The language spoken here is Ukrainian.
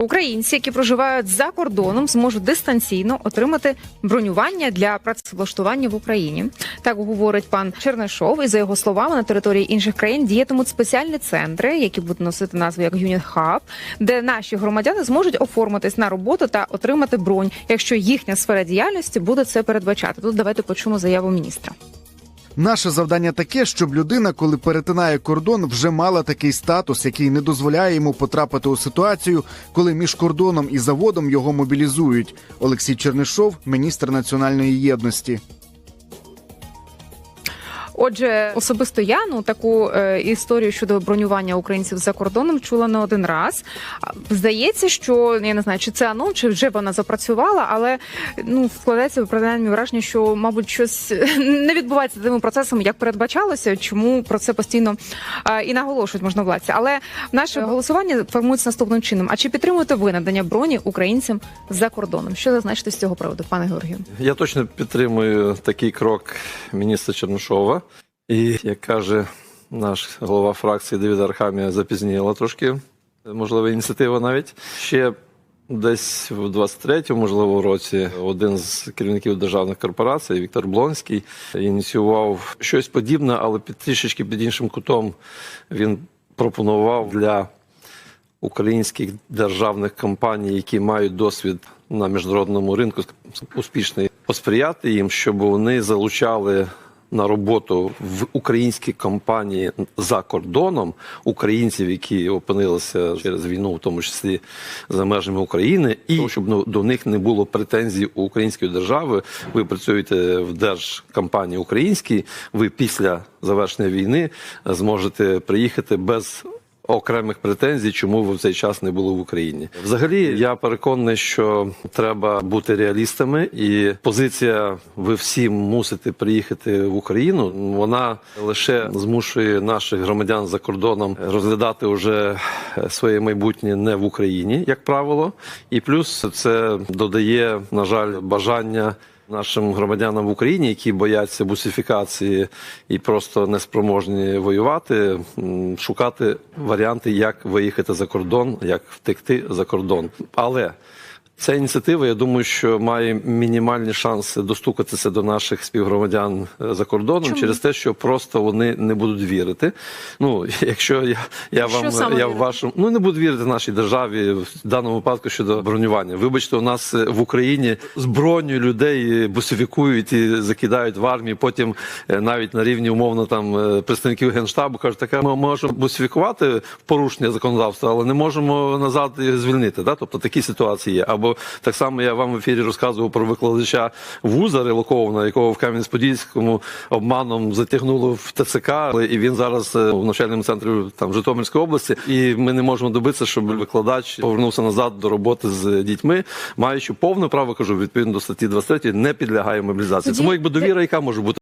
Українці, які проживають за кордоном, зможуть дистанційно отримати бронювання для працевлаштування в Україні. Так говорить пан Чернишов. І за його словами, на території інших країн діятимуть спеціальні центри, які будуть носити назву як Unit Hub, де наші громадяни зможуть оформитись на роботу та отримати бронь, якщо їхня сфера діяльності буде це передбачати. Тут давайте почуємо заяву міністра. Наше завдання таке, щоб людина, коли перетинає кордон, вже мала такий статус, який не дозволяє йому потрапити у ситуацію, коли між кордоном і заводом його мобілізують. Олексій Чернишов, міністр національної єдності. Отже, особисто я ну таку е, історію щодо бронювання українців за кордоном чула не один раз. Здається, що я не знаю, чи це анонс, чи вже вона запрацювала, але ну вкладається принаймні враження, що мабуть щось не відбувається тими процесами, як передбачалося. Чому про це постійно е, і наголошують можновладці. Але наше голосування формується наступним чином. А чи підтримуєте ви надання броні українцям за кордоном? Що зазначите з цього приводу, пане Георгію? Я точно підтримую такий крок міністра Чернишова. І як каже наш голова фракції Давід Архамія, запізніла трошки, можливо, ініціатива навіть. Ще десь в 23-му, можливо, році один з керівників державних корпорацій Віктор Блонський ініціював щось подібне, але під трішечки під іншим кутом він пропонував для українських державних компаній, які мають досвід на міжнародному ринку, успішний посприяти їм, щоб вони залучали на роботу в українські компанії за кордоном українців, які опинилися через війну, в тому числі за межами України, і щоб ну, до них не було претензій у української держави. Ви працюєте в держкомпанії українській. Ви після завершення війни зможете приїхати без окремих претензій, чому в цей час не були в Україні. Взагалі, я переконаний, що треба бути реалістами, і позиція ви всі мусите приїхати в Україну. Вона лише змушує наших громадян за кордоном розглядати вже своє майбутнє не в Україні, як правило, і плюс це додає, на жаль, бажання нашим громадянам в Україні, які бояться бусифікації і просто неспроможні воювати, шукати варіанти, як виїхати за кордон, як втекти за кордон. Але Ця ініціатива, я думаю, що має мінімальні шанси достукатися до наших співгромадян е, за кордоном Чому? через те, що просто вони не будуть вірити. Ну, якщо я, я Що вам я в вашому ну не буду вірити нашій державі в даному випадку щодо бронювання. Вибачте, у нас е, в Україні з броню людей бусифікують і закидають в армію. Потім е, навіть на рівні умовно там е, представників генштабу кажуть, таке ми можемо бусифікувати порушення законодавства, але не можемо назад звільнити. Да? Тобто такі ситуації є. Або так само я вам в ефірі розказував про викладача вуза релокованого, якого в Кам'янець-Подільському обманом затягнуло в ТЦК, і він зараз е, в навчальному центрі там Житомирської області. І ми не можемо добитися, щоб викладач повернувся назад до роботи з дітьми, маючи повне право кажу, відповідно до статті 23, не підлягає мобілізації. Тому якби довіра, яка може бути.